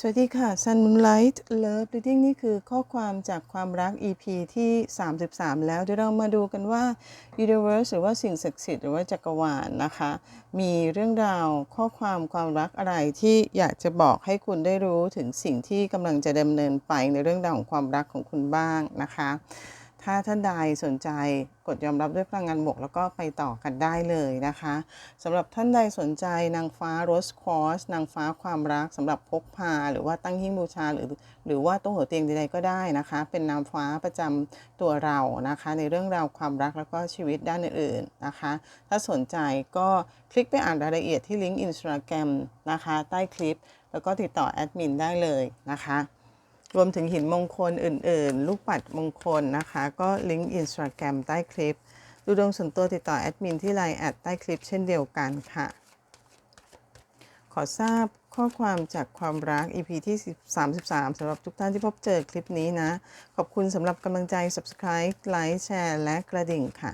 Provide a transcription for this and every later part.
สวัสดีค่ะ Sunlight Love Reading นี่คือข้อความจากความรัก EP ที่ 33 แล้ว เดี๋ยวเรามาดูกันว่า Universe หรือว่าสิ่งศักดิ์สิทธิ์หรือว่าจักรวาลนะคะ มีเรื่องราวข้อความความรักอะไรที่อยากจะบอกให้คุณได้รู้ถึงสิ่งที่กำลังจะดำเนินไปในเรื่องราวของความรักของคุณบ้างนะคะ ถ้าท่านใดสนใจกดยอมรับด้วยพลังงานบวกแล้วก็ไปต่อกันได้เลยนะคะสำหรับท่านใดสนใจนางฟ้าโรสคอสนางฟ้าความรักสำหรับพกพา หรือว่าตั้งหิ้งบูชาหรือหรือว่าต๊ะหัวเตียงใดๆก็ได้นะคะ เป็นนางฟ้าประจำตัวเรานะคะ ในเรื่องราวความรักแล้วก็ชีวิตด้านอื่นๆนะคะ ถ้าสนใจก็คลิกไปอ่านรายละเอียดที่ลิงก์อินสตาแกรมนะคะ ใต้คลิป แล้วก็ติดต่อแอดมินได้เลยนะคะ รวมถึงหินมงคลอื่น ๆ ลูกปัดมงคลนะคะ ก็ลิงก์อินสตาแกรมใต้คลิป ดูดวงส่วนตัวติดต่อแอดมินที่ไลน์แอดใต้คลิปเช่นเดียวกันค่ะ ขอทราบข้อความจากความรัก EP ที่ 33สำหรับทุกท่านที่พบเจอคลิปนี้นะ ขอบคุณสำหรับกำลังใจ Subscribe ไลค์แชร์และกระดิ่งค่ะ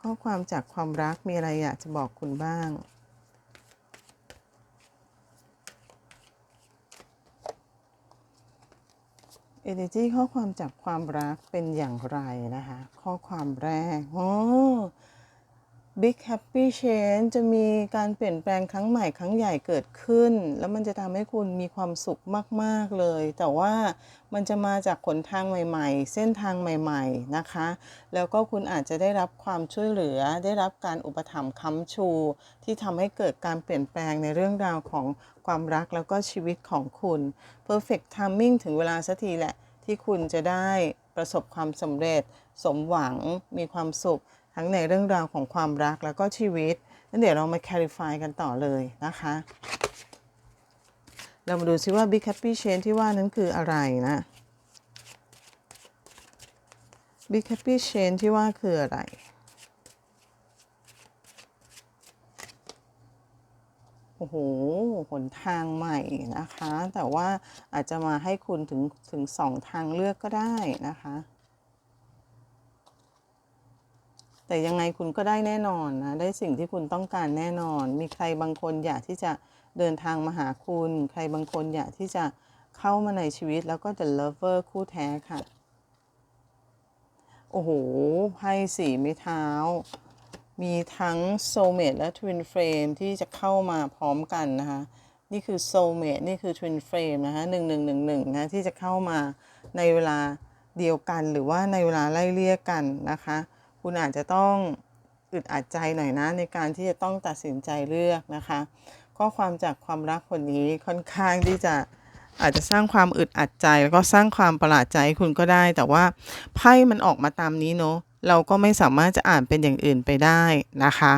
ข้อความจากความรักมีอะไรอยากจะบอกคุณบ้าง Energy ข้อความจากความรักเป็นอย่างไรนะคะ ข้อความแรกโอ้ Big Happy Change จะมีการเปลี่ยนแปลงครั้งใหม่ครั้งใหญ่เกิดขึ้น แล้วมันจะทำให้คุณมีความสุขมาก ๆ เลย แต่ว่ามันจะมาจากขนทางใหม่ ๆ เส้นทางใหม่ ๆ นะคะ แล้วก็คุณอาจจะได้รับความช่วยเหลือ ได้รับการอุปถัมภ์ค้ำชู ที่ทำให้เกิดการเปลี่ยนแปลงในเรื่องราวของความรักแล้วก็ชีวิตของคุณ Perfect Timing ถึงเวลาสักทีแหละที่คุณจะได้ประสบความสำเร็จ สมหวังมีความสุข ทั้งในเรื่องราวของความรักแล้วก็ชีวิตนั่นเดี๋ยวเรามา clarify กันต่อเลยนะคะ เรามาดูซิว่า Big Happy Change ที่ว่านั้นคืออะไรนะ Big Happy Change ที่ว่าคืออะไรโอ้โห หนทางใหม่นะคะ แต่ว่าอาจจะมาให้คุณถึงถึงสองทางเลือกก็ได้นะคะ แต่ยังไงคุณก็ได้แน่นอนนะ ได้สิ่งที่คุณต้องการแน่นอน มีใครบางคนอยากที่จะเดินทางมาหาคุณ ใครบางคนอยากที่จะเข้ามาในชีวิตแล้วก็ the lover คู่แท้ค่ะ โอ้โหไพ่สีไม้เท้า มีทั้ง soulmate และ twin flame ที่จะเข้ามาพร้อมกันนะคะ นี่คือ soulmate นี่คือ twin flame นะคะหนึ่งหนึ่งหนึ่งหนึ่งนะที่จะเข้ามาในเวลาเดียวกันหรือว่าในเวลาไล่เลี่ยกันนะคะ คุณอาจจะต้องอึดอัดใจหน่อยนะในการที่จะต้องตัดสินใจเลือกนะคะ ข้อความจากความรักคนนี้ค่อนข้างที่จะอาจจะสร้างความอึดอัดใจ แล้วก็สร้างความประหลาดใจให้คุณก็ได้ แต่ว่าไพ่มันออกมาตามนี้เนาะเราก็ไม่สามารถจะอ่านเป็นอย่างอื่นไปได้นะคะ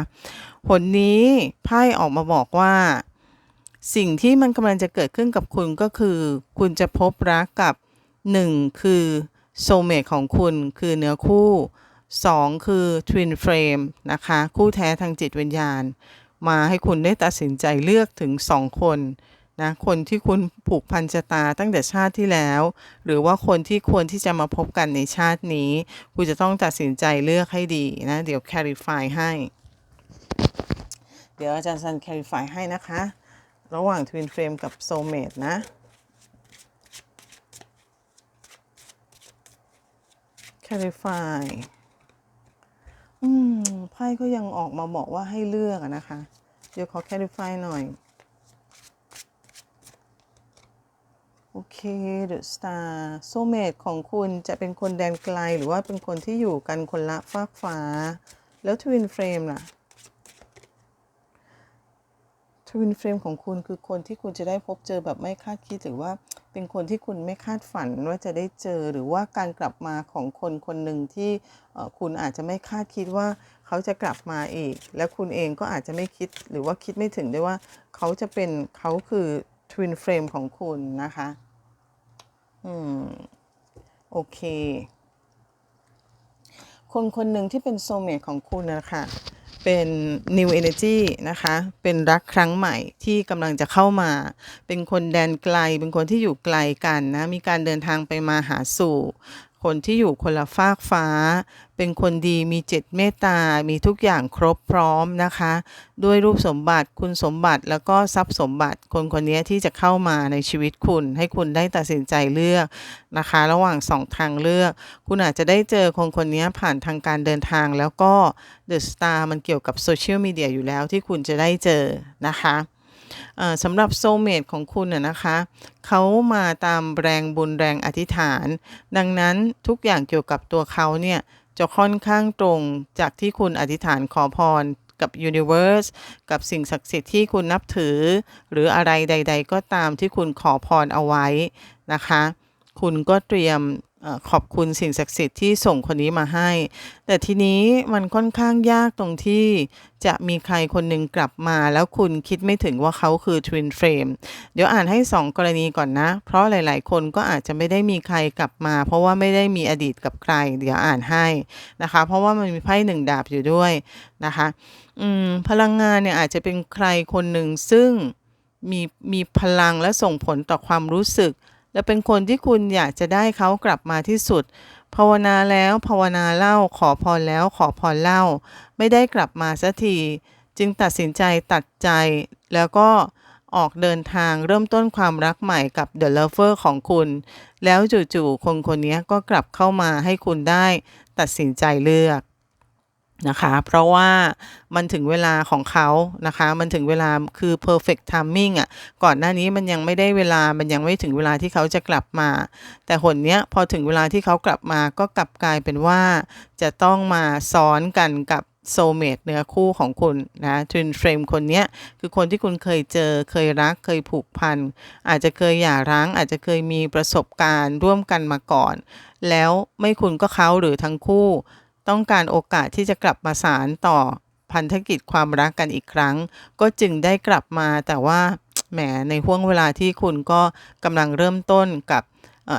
ผลนี้ไพ่ออกมาบอกว่า สิ่งที่มันกำลังจะเกิดขึ้นกับคุณก็คือ คุณจะพบรักกับ 1 คือโซเมตของคุณคือเนื้อคู่ 2 คือ Twin Flame นะคะ คู่แท้ทางจิตวิญญาณ มาให้คุณได้ตัดสินใจเลือกถึง 2 คนนะคนที่คุณผูกพันชะตาตั้งแต่ชาติที่แล้ว หรือว่าคนที่ควรที่จะมาพบกันในชาตินี้ คุณจะต้องตัดสินใจเลือกให้ดีนะ เดี๋ยว clarify ให้ เดี๋ยวอาจารย์ซัน clarify ให้นะคะ ระหว่าง Twin Flame กับ Soulmate นะ clarify อืมไพ่ก็ยังออกมาบอกว่าให้เลือกนะคะ เดี๋ยวขอ clarify หน่อย โอเค The Star โซเมตของคุณจะเป็นคนแดนไกลหรือว่าเป็นคนที่อยู่กันคนละฟากฟ้า แล้ว Twin Flame ล่ะทวินเฟรมของคุณคือคนที่คุณจะได้พบเจอแบบไม่คาดคิดหรือว่า เป็นคนที่คุณไม่คาดฝันว่าจะได้เจอหรือว่าการกลับมาของคนคนหนึ่งที่คุณอาจจะไม่คาดคิดว่าเขาจะกลับมาอีก และคุณเองก็อาจจะไม่คิดหรือว่าคิดไม่ถึงด้วยว่าเขาจะเป็นเขาคือทวินเฟรมของคุณนะคะ อืม โอเค คนคนหนึ่งที่เป็นโซเมตของคุณนะคะ เป็น new energy นะคะ เป็นรักครั้งใหม่ที่กำลังจะเข้ามา เป็นคนแดนไกล เป็นคนที่อยู่ไกลกันนะ มีการเดินทางไปมาหาสู่ คนที่อยู่คนละฟากฟ้า เป็นคนดีมีเจ็ดเมตตา มีทุกอย่างครบพร้อมนะคะ ด้วยรูปสมบัติคุณสมบัติแล้วก็ทรัพย์สมบัติคนคนนี้ที่จะเข้ามาในชีวิตคุณ ให้คุณได้ตัดสินใจเลือกนะคะ ระหว่างสองทางเลือก คุณอาจจะได้เจอคนคนนี้ผ่านทางการเดินทางแล้วก็เดอะสตาร์มันเกี่ยวกับโซเชียลมีเดียอยู่แล้วที่คุณจะได้เจอนะคะ สำหรับโซเมตของคุณนะคะเขามาตามแรงบุญแรงอธิษฐาน ดังนั้นทุกอย่างเกี่ยวกับตัวเขาเนี่ยจะค่อนข้างตรงจากที่คุณอธิษฐานขอพรกับ Universe กับสิ่งศักดิ์สิทธิ์ที่คุณนับถือ หรืออะไรใด ๆ ก็ตามที่คุณขอพรเอาไว้นะคะ คุณก็เตรียม ขอบคุณสิ่งศักดิ์สิทธิ์ที่ส่งคนนี้มาให้ แต่ทีนี้มันค่อนข้างยากตรงที่จะมีใครคนหนึ่งกลับมา แล้วคุณคิดไม่ถึงว่าเขาคือ Twin Flame เดี๋ยวอ่านให้ 2 กรณีก่อนนะ เพราะหลายๆ คนก็อาจจะไม่ได้มีใครกลับมา เพราะว่าไม่ได้มีอดีตกับใคร เดี๋ยวอ่านให้นะคะ เพราะว่ามันมีไพ่หนึ่งดาบอยู่ด้วยนะคะอืมพลังงานเนี่ยอาจจะเป็นใครคนหนึ่งซึ่งมีมีพลังและส่งผลต่อความรู้สึก และเป็นคนที่คุณอยากจะได้เขากลับมาที่สุด ภาวนาแล้วภาวนาเล่าขอพรแล้วขอพรเล่า ไม่ได้กลับมาสักที จึงตัดสินใจตัดใจ แล้วก็ออกเดินทางเริ่มต้นความรักใหม่กับ The Lover ของคุณ แล้วจู่ๆคนคนนี้ก็กลับเข้ามาให้คุณได้ ตัดสินใจเลือก นะคะ เพราะว่ามันถึงเวลาของเขานะคะ มันถึงเวลาคือ perfect timing อะ ก่อนหน้านี้มันยังไม่ได้เวลา มันยังไม่ถึงเวลาที่เขาจะกลับมา แต่หนเนี้ยพอถึงเวลาที่เขากลับมาก็กลับกลายเป็นว่าจะต้องมาซ้อนกันกับโซเมตเนื้อคู่ของคุณนะทวินเฟรมคนนี้คือคนที่คุณเคยเจอเคยรักเคยผูกพัน อาจจะเคยหย่าร้าง อาจจะเคยมีประสบการณ์ร่วมกันมาก่อน แล้วไม่คุณก็เขาหรือทั้งคู่ ต้องการโอกาสที่จะกลับมาสารต่อพันธกิจความรักกันอีกครั้ง ก็จึงได้กลับมาแต่ว่าแหมในห่วงเวลาที่คุณก็กำลังเริ่มต้นกับ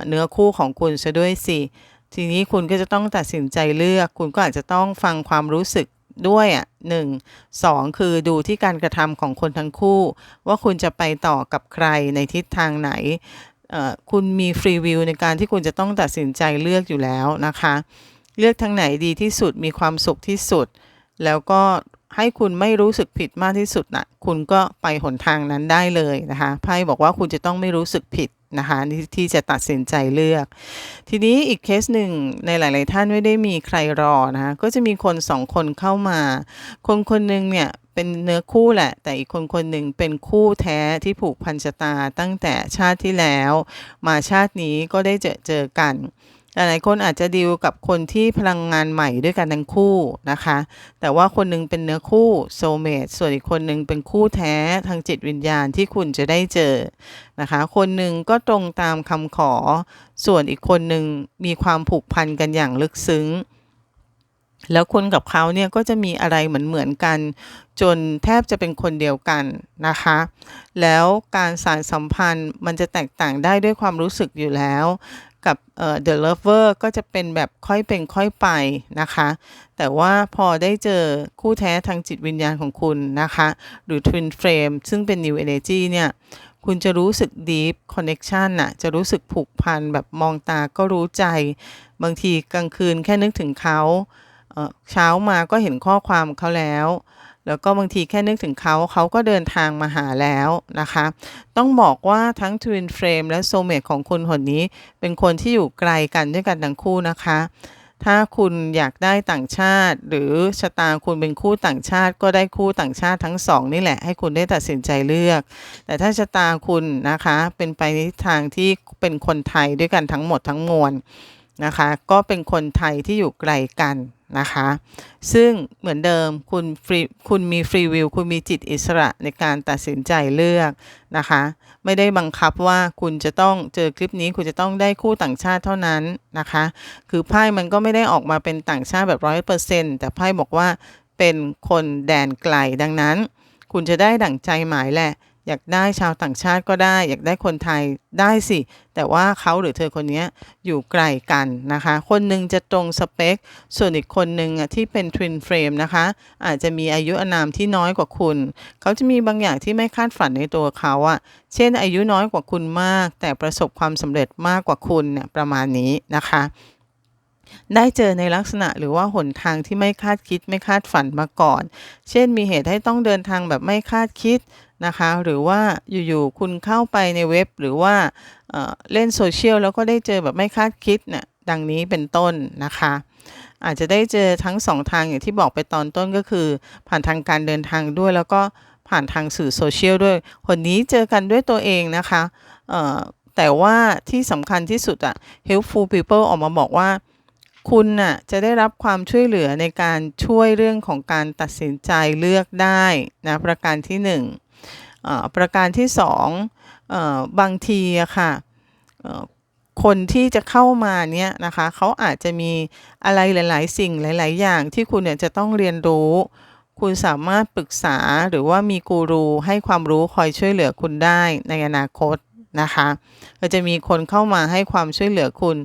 เนื้อคู่ของคุณซะด้วยสิ ทีนี้คุณก็จะต้องตัดสินใจเลือก คุณก็อาจจะต้องฟังความรู้สึกด้วยอะหนึ่งสองคือดูที่การกระทำของคนทั้งคู่ ว่าคุณจะไปต่อกับใครในทิศทางไหน คุณมีฟรีวิวในการที่คุณจะต้องตัดสินใจเลือกอยู่แล้วนะคะ เลือกทางไหนดีที่สุดมีความสุขที่สุด แล้วก็ให้คุณไม่รู้สึกผิดมากที่สุดนะคุณก็ไปหนทางนั้นได้เลยนะคะไพ่บอกว่าคุณจะต้องไม่รู้สึกผิดนะคะที่จะตัดสินใจเลือก ทีนี้อีกเคสหนึ่งในหลาย ๆ ท่านไม่ได้มีใครรอนะคะก็จะมีคนสองคนเข้ามา คนคนหนึ่งเนี่ยเป็นเนื้อคู่แหละ แต่อีกคนคนหนึ่งเป็นคู่แท้ที่ผูกพันชะตาตั้งแต่ชาติที่แล้ว มาชาตินี้ก็ได้เจอเจอกัน หลายคนอาจจะดีลกับคนที่พลังงานใหม่ด้วยกันทั้งคู่นะคะ แต่ว่าคนนึงเป็นเนื้อคู่โซเมตส่วนอีกคนนึงเป็นคู่แท้ทางจิตวิญญาณที่คุณจะได้เจอนะคะ คนหนึ่งก็ตรงตามคำขอ ส่วนอีกคนหนึ่งมีความผูกพันกันอย่างลึกซึ้ง แล้วคนกับเขาเนี่ยก็จะมีอะไรเหมือนเหมือนกัน จนแทบจะเป็นคนเดียวกันนะคะ แล้วการสารสัมพันธ์มันจะแตกต่างได้ด้วยความรู้สึกอยู่แล้ว กับ The Lover ก็จะเป็นแบบค่อยเป็นค่อยไปนะคะ แต่ว่าพอได้เจอคู่แท้ทางจิตวิญญาณของคุณนะคะ หรือ Twin Flame ซึ่งเป็น New Energy เนี่ยคุณจะรู้สึก Deep Connection น่ะ จะรู้สึกผูกพันแบบมองตาก็รู้ใจ บางทีกลางคืนแค่นึกถึงเขาเช้ามาก็เห็นข้อความเขาแล้ว แล้วก็บางทีแค่นึกถึงเขาเขาก็เดินทางมาหาแล้วนะคะ ต้องบอกว่าทั้ง Twin Flame และ Soulmate ของคุณคนนี้ เป็นคนที่อยู่ไกลกันด้วยกันทั้งคู่นะคะถ้าคุณอยากได้ต่างชาติ หรือชะตาคุณเป็นคู่ต่างชาติ ก็ได้คู่ต่างชาติทั้งสองนี่แหละให้คุณได้ตัดสินใจเลือก แต่ถ้าชะตาคุณนะคะเป็นไปในทางที่เป็นคนไทยด้วยกันทั้งหมดทั้งมวลนะคะ ก็เป็นคนไทยที่อยู่ไกลกัน นะคะ ซึ่งเหมือนเดิมคุณฟรีคุณมีฟรีวิวคุณมีจิตอิสระในการตัดสินใจเลือกนะคะ ไม่ได้บังคับว่าคุณจะต้องเจอคลิปนี้คุณจะต้องได้คู่ต่างชาติเท่านั้นนะคะ คือไพ่มันก็ไม่ได้ออกมาเป็นต่างชาติแบบร้อยเปอร์เซ็นต์แต่ไพ่บอกว่าเป็นคนแดนไกลดังนั้น คุณจะได้ดั่งใจหมายแหละ อยากได้ชาวต่างชาติก็ได้ อยากได้คนไทยได้สิ แต่ว่าเขาหรือเธอคนนี้อยู่ไกลกันนะคะ คนหนึ่งจะตรงสเปค ส่วนอีกคนหนึ่งที่เป็นทวินเฟรมนะคะ อาจจะมีอายุอนามที่น้อยกว่าคุณ เขาจะมีบางอย่างที่ไม่คาดฝันในตัวเขาอะเช่นอายุน้อยกว่าคุณมาก แต่ประสบความสำเร็จมากกว่าคุณเนี่ยประมาณนี้นะคะได้เจอในลักษณะหรือว่าหนทางที่ไม่คาดคิดไม่คาดฝันมาก่อน เช่นมีเหตุให้ต้องเดินทางแบบไม่คาดคิด นะคะ หรือว่าอยู่ๆคุณเข้าไปในเว็บ หรือว่าเเล่นโซเชียลแล้วก็ได้เจอแบบไม่คาดคิดเนี่ยดังนี้เป็นต้นนะคะ อาจจะได้เจอทั้งสองทางอย่างที่บอกไปตอนต้นก็คือ ผ่านทางการเดินทางด้วย แล้วก็ผ่านทางสื่อโซเชียลด้วยคนนี้เจอกันด้วยตัวเองนะคะแต่ว่าที่สำคัญที่สุดอะ helpful people ออกมาบอกว่าคุณน่ะจะได้รับความช่วยเหลือในการช่วยเรื่องของการตัดสินใจเลือกได้นะประการที่หนึ่ง ประการที่สองอบางทีอะค่ะคนที่จะเข้ามาเนี่ยนะคะเขาอาจจะมีอะไรหลาย ๆ สิ่งหลาย ๆ อย่างที่คุณเนี่ยจะต้องเรียนรู้ คุณสามารถปรึกษาหรือว่ามีกูรูให้ความรู้คอยช่วยเหลือคุณได้ในอนาคตนะคะก็จะมีคนเข้ามาให้ความช่วยเหลือคุณ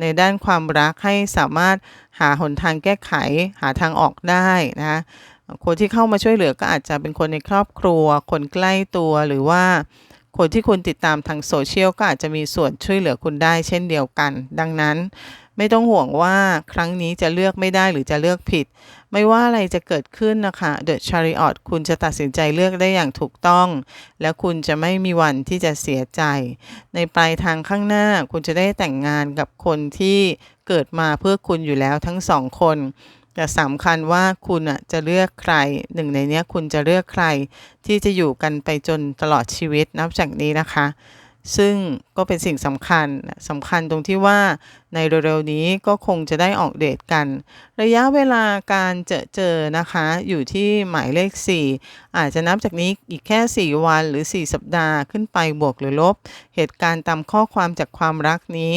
ในด้านความรักให้สามารถหาหนทางแก้ไขหาทางออกได้นะ คนที่เข้ามาช่วยเหลือก็อาจจะเป็นคนในครอบครัว คนใกล้ตัวหรือว่าคนที่คุณติดตามทางโซเชียลก็อาจจะมีส่วนช่วยเหลือคุณได้เช่นเดียวกัน ดังนั้นไม่ต้องห่วงว่าครั้งนี้จะเลือกไม่ได้หรือจะเลือกผิด ไม่ว่าอะไรจะเกิดขึ้นนะคะ The Chariot คุณจะตัดสินใจเลือกได้อย่างถูกต้อง และคุณจะไม่มีวันที่จะเสียใจ ในปลายทางข้างหน้าคุณจะได้แต่งงานกับคนที่เกิดมาเพื่อคุณอยู่แล้วทั้งสองคน แต่สำคัญว่าคุณอะจะเลือกใครหนึ่งในนี้คุณจะเลือกใครที่จะอยู่กันไปจนตลอดชีวิตนับจากนี้นะคะ ซึ่งก็เป็นสิ่งสำคัญสำคัญตรงที่ว่าในเร็วๆนี้ก็คงจะได้ออกเดทกัน ระยะเวลาการเจอเจอนะคะ อยู่ที่หมายเลข 4 อาจจะนับจากนี้อีกแค่ 4 วันหรือ 4 สัปดาห์ขึ้นไปบวกหรือลบ เหตุการณ์ตามข้อความจากความรักนี้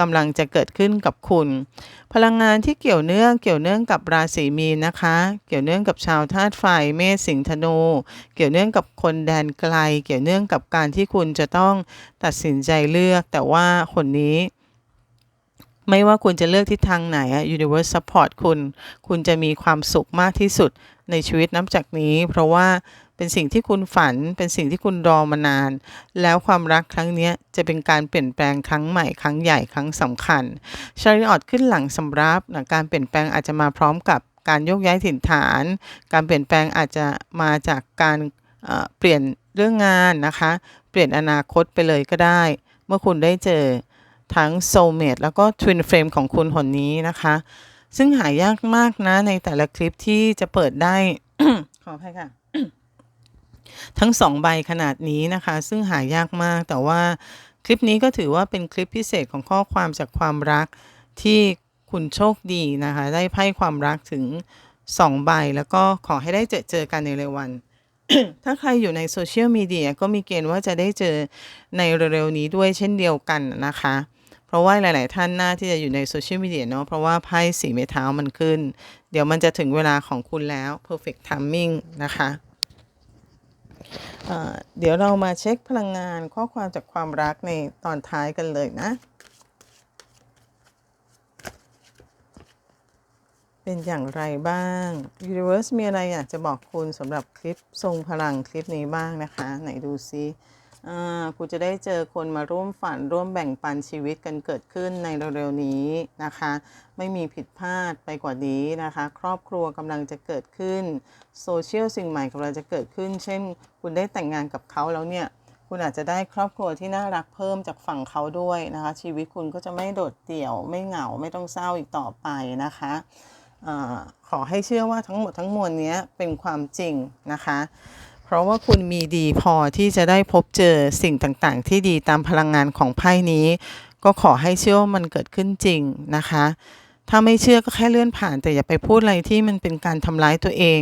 กำลังจะเกิดขึ้นกับคุณ พลังงานที่เกี่ยวเนื่องเกี่ยวเนื่องกับราศีมีนนะคะ เกี่ยวเนื่องกับชาวธาตุไฟเมษสิงห์ธนู เกี่ยวเนื่องกับคนแดนไกล เกี่ยวเนื่องกับการที่คุณจะต้องตัดสินใจเลือก แต่ว่าคนนี้ไม่ว่าคุณจะเลือกทิศทางไหนอะ Universe Support คุณ คุณจะมีความสุขมากที่สุดในชีวิตนับจากนี้ เพราะว่า เป็นสิ่งที่คุณฝัน เป็นสิ่งที่คุณรอมานาน แล้วความรักครั้งนี้จะเป็นการเปลี่ยนแปลงครั้งใหม่ครั้งใหญ่ครั้งสำคัญชาริออตขึ้นหลังสำรับนะการเปลี่ยนแปลงอาจจะมาพร้อมกับการโยกย้ายถิ่นฐาน การเปลี่ยนแปลงอาจจะมาจากการเปลี่ยนเรื่องงานนะคะ เปลี่ยนอนาคตไปเลยก็ได้ เมื่อคุณได้เจอทั้งโซเม e แล้วก็ทวินเฟรมของคุณหนนี้นะคะ ซึ่งหายากมากนะในแต่ละคลิปที่จะเปิดได้ ขออภัยค่ะ ทั้งสองใบขนาดนี้นะคะ ซึ่งหายากมาก แต่ว่าคลิปนี้ก็ถือว่าเป็นคลิปพิเศษของข้อความจากความรักที่คุณโชคดีนะคะ ได้ไพ่ความรักถึงสองใบ แล้วก็ขอให้ได้เจอเจอกันในเร็ววัน ถ้าใครอยู่ในโซเชียลมีเดียก็มีเกณฑ์ว่าจะได้เจอในเร็วๆนี้ด้วยเช่นเดียวกันนะคะเพราะว่าหลาย ๆ ท่านน่าที่จะอยู่ในโซเชียลมีเดียเนาะเพราะว่าไพ่สีไม้เท้ามันขึ้น เดี๋ยวมันจะถึงเวลาของคุณแล้ว perfect timing นะคะ เดี๋ยวเรามาเช็คพลังงานข้อความจากความรักในตอนท้ายกันเลยนะ เป็นอย่างไรบ้าง Universe มีอะไรอยากจะบอกคุณสำหรับคลิปทรงพลังคลิปนี้บ้างนะคะ ไหนดูซิ คุณจะได้เจอคนมาร่วมฝันร่วมแบ่งปันชีวิตกันเกิดขึ้นในเร็วๆนี้นะคะ ไม่มีผิดพลาดไปกว่านี้นะคะ ครอบครัวกำลังจะเกิดขึ้นโซเชียลสิ่งใหม่กำลังจะเกิดขึ้น เช่น คุณได้แต่งงานกับเขาแล้วเนี่ยคุณอาจจะได้ครอบครัวที่น่ารักเพิ่มจากฝั่งเขาด้วยนะคะ ชีวิตคุณก็จะไม่โดดเดี่ยว ไม่เหงาไม่ต้องเศร้าอีกต่อไปนะคะขอให้เชื่อว่าทั้งหมดทั้งมวลนี้เป็นความจริงนะคะ เพราะว่าคุณมีดีพอที่จะได้พบเจอสิ่งต่างๆ ที่ดีตามพลังงานของไพ่นี้ ก็ขอให้เชื่อว่ามันเกิดขึ้นจริงนะคะ ถ้าไม่เชื่อก็แค่เลื่อนผ่าน แต่อย่าไปพูดอะไรที่มันเป็นการทำร้ายตัวเอง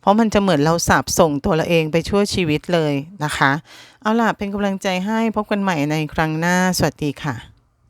เพราะมันจะเหมือนเราสาบส่งตัวเราเองไปชั่วชีวิตเลยนะคะ เอาล่ะเป็นกำลังใจให้พบกันใหม่ในครั้งหน้า สวัสดีค่ะ